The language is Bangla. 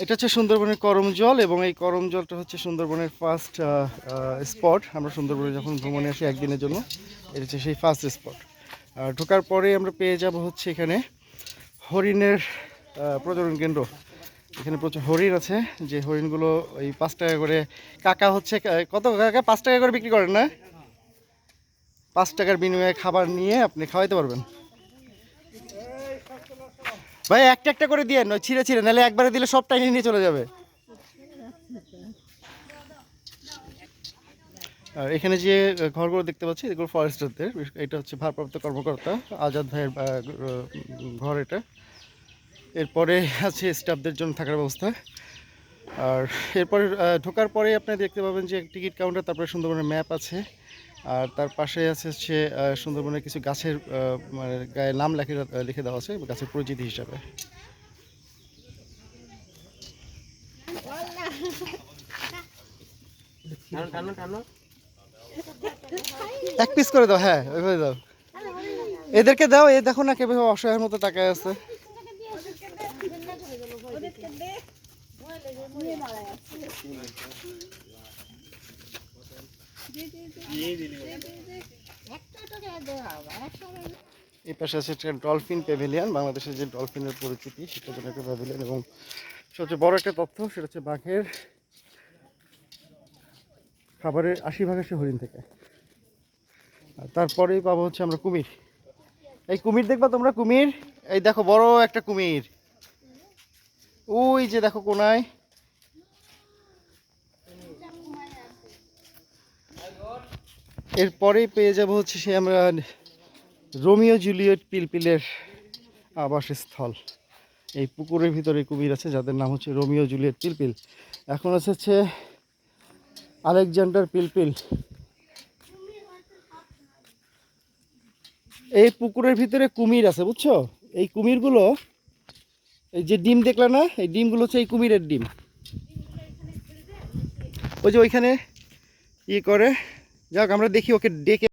এটা হচ্ছে সুন্দরবনের করম জল এবং এই করম জলটা হচ্ছে সুন্দরবনের ফার্স্ট স্পট আমরা সুন্দরবনে যখন ভ্রমণে আসি একদিনের জন্য, এটা হচ্ছে সেই ফার্স্ট স্পট ঢোকার পরে আমরা পেয়ে যাব হচ্ছে এখানে হরিণের প্রজনন কেন্দ্র। এখানে প্রচুর হরিণ আছে, যে হরিণগুলো ওই পাঁচ টাকা করে কাকা হচ্ছে কত কাকা? পাঁচ টাকা করে বিক্রি করেন না? পাঁচ টাকার বিনিময়ে খাবার নিয়ে আপনি খাওয়াইতে পারবেন। ভাই, একটা একটা করে দিয়ে নয় ছিঁড়ে ছিঁড়ে, নাহলে একবারে দিলে সব টাইনে নিয়ে চলে যাবে। আর এখানে যে ঘরগুলো দেখতে পাচ্ছি, এগুলো ফরেস্টারদের এটা হচ্ছে ভারপ্রাপ্ত কর্মকর্তা আজাদ ভাইয়ের ঘর এটা। এরপরে আছে স্টাফদের জন্য থাকার ব্যবস্থা। আর এরপরে ঢোকার পরে আপনি দেখতে পাবেন যে টিকিট কাউন্টার, তারপরে সুন্দরবনের ম্যাপ আছে। আর তার পাশে আছে সে সুন্দরবনের কিছু গাছের মানে গায়ে নাম লেখে লিখে দেওয়া আছে গাছের পরিচিতি হিসাবে। এক পিস করে দাও হ্যাঁ ওইভাবে দাও। এদেরকে দাও, এ দেখো না কেভাবে অসহায়ের মতো তাকায় আছে। এই পাশে আছে ডলফিন প্যাভিলিয়ন, বাংলাদেশের যে ডলফিনের পরিচিতি, সেটা জন্য একটা প্যাভিলিয়ন এবং সবচেয়ে বড় একটা তথ্য, সেটা হচ্ছে বাঘের খাবারের আশি ভাগ আসে হরিণ থেকে। আর তারপরেই পাবো হচ্ছে আমরা কুমির। এই কুমির দেখবা তোমরা? কুমির? এই দেখো, বড় একটা কুমির। ওই যে দেখো কোনায়। এরপরেই পেয়ে যাব হচ্ছে সে আমরা রোমিও জুলিয়েট পিলপিলের আবাসস্থল। এই পুকুরের ভিতরে কুমির আছে, যাদের নাম হচ্ছে রোমিও জুলিয়েট পিলপিল। এখন আছে আলেকজান্ডার পিলপিল। এই পুকুরের ভিতরে কুমির আছে, বুঝছ? এই কুমিরগুলো, এই যে ডিম দেখলে না? এই ডিমগুলো হচ্ছে এই কুমিরের ডিম। ওই যে ওইখানে ই করে যাক আমরা দেখি ওকে ডেকে